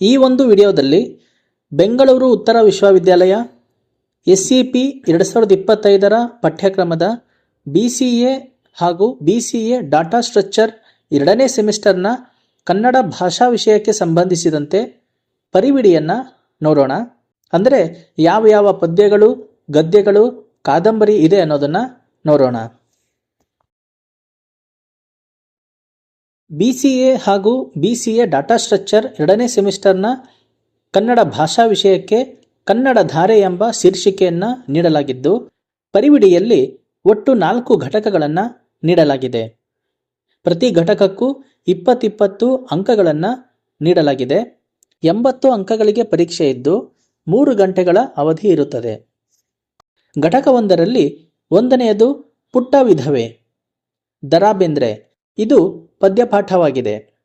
ಈ ಒಂದು ವಿಡಿಯೋದಲ್ಲಿ ಬೆಂಗಳೂರು ಉತ್ತರ ವಿಶ್ವವಿದ್ಯಾಲಯ ಎಸ್ ಸಿ ಪಿ ಎರಡು ಸಾವಿರದ ಇಪ್ಪತ್ತೈದರ ಪಠ್ಯಕ್ರಮದ ಬಿ ಸಿ ಎ ಹಾಗೂ B C A data structure ಎರಡನೇ ಸೆಮಿಸ್ಟರ್ನ ಕನ್ನಡ ಭಾಷಾ ವಿಷಯಕ್ಕೆ ಸಂಬಂಧಿಸಿದಂತೆ ಪರಿವಿಡಿಯನ್ನು ನೋಡೋಣ. ಅಂದರೆ ಯಾವ ಯಾವ ಪದ್ಯಗಳು, ಗದ್ಯಗಳು, ಕಾದಂಬರಿ ಇದೆ ಅನ್ನೋದನ್ನು ನೋಡೋಣ. ಬಿ ಸಿ ಎ ಹಾಗೂ B C A data structure ಎರಡನೇ ಸೆಮಿಸ್ಟರ್ನ ಕನ್ನಡ ಭಾಷಾ ವಿಷಯಕ್ಕೆ ಕನ್ನಡ ಧಾರೆ ಎಂಬ ಶೀರ್ಷಿಕೆಯನ್ನು ನೀಡಲಾಗಿದ್ದು, ಪರಿವಿಡಿಯಲ್ಲಿ ಒಟ್ಟು ನಾಲ್ಕು ಘಟಕಗಳನ್ನು ನೀಡಲಾಗಿದೆ. ಪ್ರತಿ ಘಟಕಕ್ಕೂ ಇಪ್ಪತ್ತಿಪ್ಪತ್ತು ಅಂಕಗಳನ್ನು ನೀಡಲಾಗಿದೆ. ಎಂಬತ್ತು ಅಂಕಗಳಿಗೆ ಪರೀಕ್ಷೆ ಇದ್ದು, ಮೂರು ಗಂಟೆಗಳ ಅವಧಿ ಇರುತ್ತದೆ. ಘಟಕವೊಂದರಲ್ಲಿ ಒಂದನೆಯದು ಪುಟ್ಟ ವಿಧವೆ ದರಾ ಬೇಂದ್ರೆ ಇದು ಪದ್ಯಪಾಠವಾಗಿದೆ.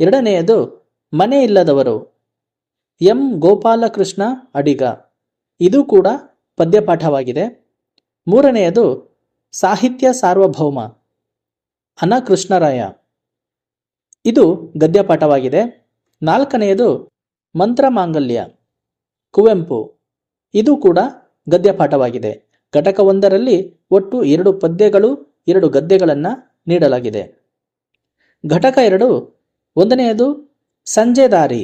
ಎರಡನೆಯದು, ಮನೆ ಇಲ್ಲದವರು. ಎಂ. ಗೋಪಾಲಕೃಷ್ಣ ಅಡಿಗ. ಇದು ಕೂಡ ಪದ್ಯಪಾಠವಾಗಿದೆ. ಮೂರನೆಯದು, ಸಾಹಿತ್ಯ ಸಾರ್ವಭೌಮ. ಅನ ಕೃಷ್ಣರಾಯ ಇದು ಗದ್ಯಪಾಠವಾಗಿದೆ. ನಾಲ್ಕನೆಯದು, ಮಂತ್ರ ಮಾಂಗಲ್ಯ. ಕುವೆಂಪು. ಇದು ಕೂಡ ಗದ್ಯಪಾಠವಾಗಿದೆ. ಘಟಕ ಒಂದರಲ್ಲಿ ಒಟ್ಟು ಎರಡು ಪದ್ಯಗಳು, ಎರಡು ಗದ್ಯಗಳನ್ನು ನೀಡಲಾಗಿದೆ. ಘಟಕ ಎರಡು, ಒಂದನೆಯದು ಸಂಜೆ ದಾರಿ.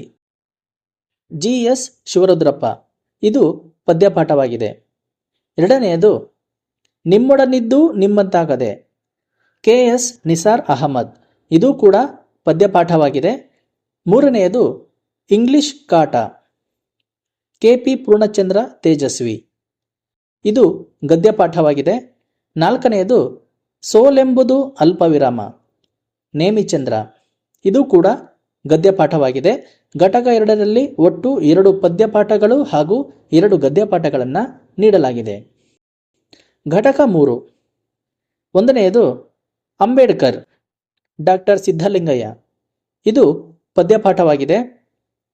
ಜಿ ಎಸ್ ಶಿವರುದ್ರಪ್ಪ, ಇದು ಪದ್ಯಪಾಠವಾಗಿದೆ. ಎರಡನೆಯದು, ನಿಮ್ಮೊಡನಿದ್ದು ನಿಮ್ಮಂತಾಗದೆ. ಕೆ ಎಸ್ ನಿಸಾರ್ ಅಹಮದ್, ಇದು ಕೂಡ ಪದ್ಯಪಾಠವಾಗಿದೆ. ಮೂರನೆಯದು, ಇಂಗ್ಲಿಷ್ ಕಾಟ. ಕೆ ಪಿ ಪೂರ್ಣಚಂದ್ರ ತೇಜಸ್ವಿ, ಇದು ಗದ್ಯಪಾಠವಾಗಿದೆ. ನಾಲ್ಕನೆಯದು ಸೋಲೆಂಬುದು ಅಲ್ಪವಿರಾಮ. ನೇಮಿಚಂದ್ರ ಇದು ಕೂಡ ಗದ್ಯಪಾಠವಾಗಿದೆ. ಘಟಕ ಎರಡರಲ್ಲಿ ಒಟ್ಟು ಎರಡು ಪದ್ಯಪಾಠಗಳು ಹಾಗೂ ಎರಡು ಗದ್ಯಪಾಠಗಳನ್ನು ನೀಡಲಾಗಿದೆ. ಘಟಕ ಮೂರು. ಒಂದನೆಯದು ಅಂಬೇಡ್ಕರ್, ಡಾಕ್ಟರ್ ಸಿದ್ಧಲಿಂಗಯ್ಯ. ಇದು ಪದ್ಯಪಾಠವಾಗಿದೆ.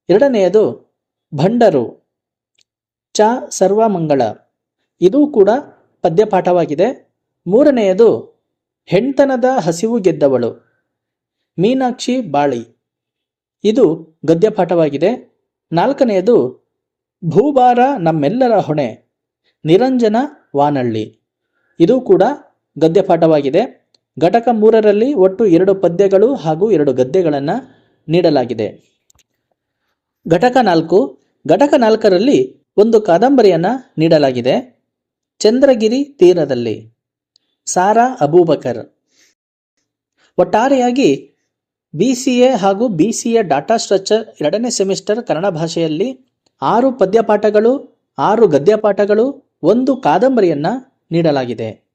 ಎರಡನೆಯದು ಭಂಡರು, ಚ ಸರ್ವಮಂಗಳ. ಇದು ಕೂಡ ಪದ್ಯಪಾಠವಾಗಿದೆ. ಮೂರನೆಯದು ಹೆಣ್ತನದ ಹಸಿವು ಗೆದ್ದವಳು. ಮೀನಾಕ್ಷಿ ಬಾಳಿ. ಇದು ಗದ್ಯಪಾಠವಾಗಿದೆ. ನಾಲ್ಕನೆಯದು, ಭೂಭಾರ ನಮ್ಮೆಲ್ಲರ ಹೊಣೆ. ನಿರಂಜನ ವಾನಳ್ಳಿ. ಇದು ಕೂಡ ಗದ್ಯಪಾಠವಾಗಿದೆ. ಘಟಕ ಮೂರರಲ್ಲಿ ಒಟ್ಟು ಎರಡು ಪದ್ಯಗಳು ಹಾಗೂ ಎರಡು ಗದ್ಯಗಳನ್ನು ನೀಡಲಾಗಿದೆ. ಘಟಕ ನಾಲ್ಕು. ಘಟಕ ನಾಲ್ಕರಲ್ಲಿ ಒಂದು ಕಾದಂಬರಿಯನ್ನು ನೀಡಲಾಗಿದೆ. ಚಂದ್ರಗಿರಿ ತೀರದಲ್ಲಿ. ಸಾರಾ ಅಬೂಬಕರ್. ಒಟ್ಟಾರೆಯಾಗಿ ಬಿ ಸಿ ಎ ಹಾಗೂ B C A data structure ಎರಡನೇ ಸೆಮಿಸ್ಟರ್ ಕನ್ನಡ ಭಾಷೆಯಲ್ಲಿ ಆರು ಪದ್ಯಪಾಠಗಳು, ಆರು ಗದ್ಯಪಾಠಗಳು, ಒಂದು ಕಾದಂಬರಿಯನ್ನು ನೀಡಲಾಗಿದೆ.